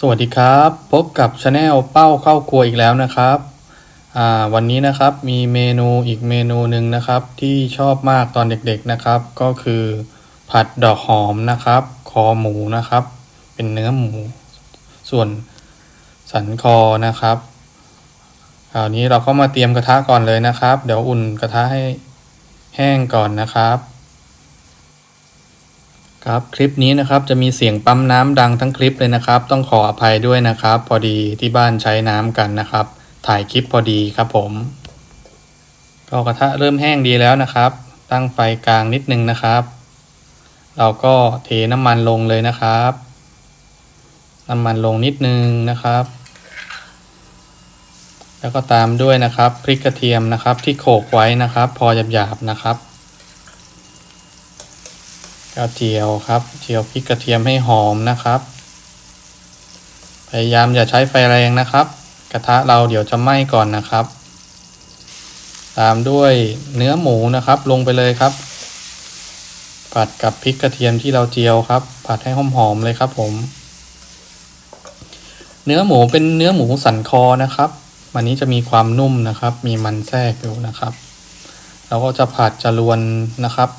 สวัสดีครับ พบกับชาแนลเป้าเข้าครัวอีกแล้วนะครับวันนี้นะครับมีเมนูอีกเมนูหนึ่งนะครับ ที่ชอบมากตอนเด็กๆนะครับ ก็คือผัดดอกหอมนะครับ คอหมูนะครับ เป็นเนื้อหมู ส่วนสันคอนะครับคราวนี้เราก็มาเตรียมกระทะก่อนเลยนะครับ เดี๋ยวอุ่นกระทะให้แห้งก่อนนะครับ ครับคลิปนี้นะครับจะมีเสียงปั๊มน้ำดังทั้งคลิปเลยนะครับ ต้องขออภัยด้วยนะครับ พอดีที่บ้านใช้น้ำกันนะครับ ถ่ายคลิปพอดีครับผม ก็กระทะเริ่มแห้งดีแล้วนะครับ ตั้งไฟกลางนิดนึงนะครับ เราก็เทน้ำมันลงเลยนะครับ น้ำมันลงนิดนึงนะครับ แล้วก็ตามด้วยนะครับพริกกระเทียมนะครับที่โขกไว้นะครับ พอหยาบๆนะครับ ก็เจียวครับ เจียวพริกกระเทียมให้หอมนะครับ พยายามอย่าใช้ไฟแรงนะครับ กระทะเราเดี๋ยวจะไหม้ก่อนนะครับ ตามด้วยเนื้อหมูนะครับ ลงไปเลยครับ ผัดกับพริกกระเทียมที่เราเจียวครับ ผัดให้หอมๆเลยครับผม เนื้อหมูเป็นเนื้อหมูสันคอนะครับวันนี้จะมีความนุ่มนะครับ มีมันแทรกอยู่นะครับ เราก็จะผัดจะลวนนะครับ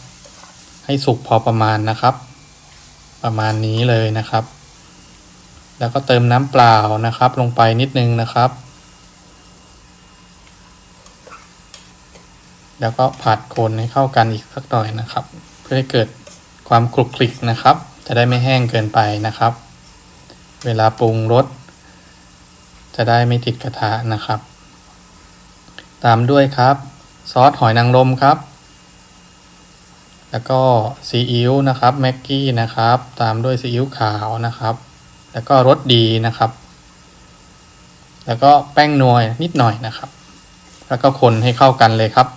ให้สุกพอประมาณนะครับ ประมาณนี้เลยนะครับ แล้วก็เติมน้ำเปล่านะครับ ลงไปนิดนึงนะครับ แล้วก็ผัดคนให้เข้ากันอีกสักหน่อยนะครับ เพื่อให้เกิดความคลุกคลิกนะครับ จะได้ไม่แห้งเกินไปนะครับ เวลาปรุงรสจะได้ไม่ติดกระทะนะครับ ตามด้วยครับ ซอสหอยนางรมครับ แล้วก็ซีอิ๊วนะครับแม็กกี้นะครับ ตามด้วยซีอิ๊วขาวนะครับ แล้วก็รสดีนะครับ แล้วก็แป้งนวลนิดหน่อยนะครับ แล้วก็คนให้เข้ากันเลยครับ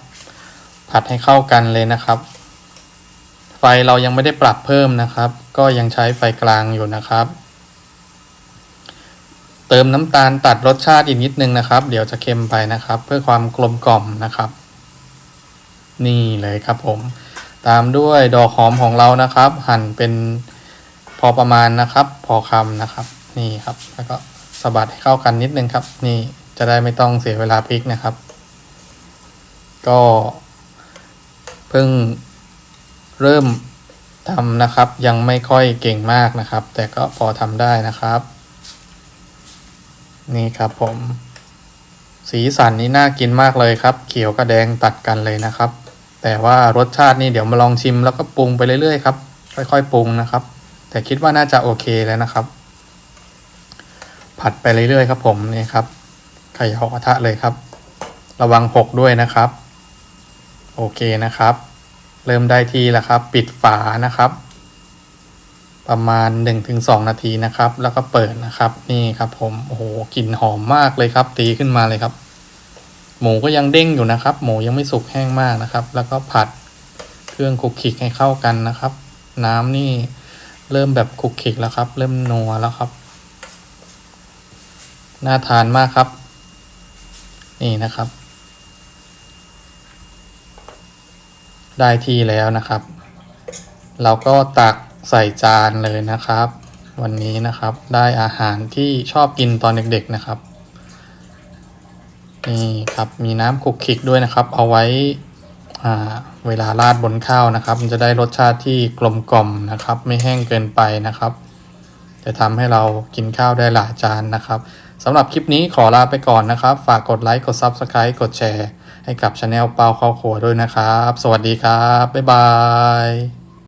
ผัดให้เข้ากันเลยนะครับ ไฟเรายังไม่ได้ปรับเพิ่มนะครับ ก็ยังใช้ไฟกลางอยู่นะครับ เติมน้ำตาลตัดรสชาติอีกนิดนึงนะครับ เดี๋ยวจะเค็มไปนะครับ เพื่อความกลมกล่อมนะครับ นี่เลยครับผม ตามด้วยดอกหอมของเรานะครับ หั่นเป็นพอประมาณนะครับ พอคำนะครับ นี่ครับ แล้วก็สะบัดให้เข้ากันนิดนึงครับ นี่จะได้ไม่ต้องเสียเวลาพลิกนะครับ ก็เพิ่งเริ่มทำนะครับ ยังไม่ค่อยเก่งมากนะครับ แต่ก็พอทำได้นะครับ นี่ครับผม สีสันนี่น่ากินมากเลยครับ เขียวกับแดงตัดกันเลยนะครับ แต่ว่ารสชาตินี่เดี๋ยวมาลองชิมแล้วก็ปรุงไปเรื่อยๆครับ ค่อยๆปรุงนะครับ แต่คิดว่าน่าจะโอเคแล้วนะครับ ผัดไปเรื่อยๆครับ ผมนี่ครับเขย่ากระทะเลยครับ ระวังหกด้วยนะครับ โอเคนะครับ เริ่มได้ทีแล้วครับ ปิดฝานะครับ ประมาณ 1-2 นาทีนะครับ แล้วก็เปิดนะครับ นี่ครับ ผมโอ้โหกลิ่นหอมมากเลยครับ ตีขึ้นมาเลยครับ หมูก็ยังเด้งอยู่นะครับ หมูยังไม่สุกแห้งมากนะครับ แล้วก็ผัดเครื่องคลุกคลิกให้เข้ากันนะครับ น้ำนี่เริ่มแบบคลุกคลิกแล้วครับ เริ่มนัวแล้วครับน่าทานมากครับ นี่นะครับ ได้ที่แล้วนะครับ เราก็ตักใส่จานเลยนะครับ วันนี้นะครับ ได้อาหารที่ชอบกินตอนเด็กๆนะครับ นี่ครับมีน้ำคลุกคลิกด้วยนะครับ เอาไว้เวลาราดบนข้าวนะครับ มันจะได้รสชาติที่กลมกล่อมนะครับ ไม่แห้งเกินไปนะครับ จะทำให้เรากินข้าวได้หลายจานนะครับสำหรับคลิปนี้ขอลาไปก่อนนะครับ ฝากกดไลค์กด Subscribe กดแชร์ ให้กับช anel เปาข้าครัวด้วยนะครับ สวัสดีครับ บ๊ายบาย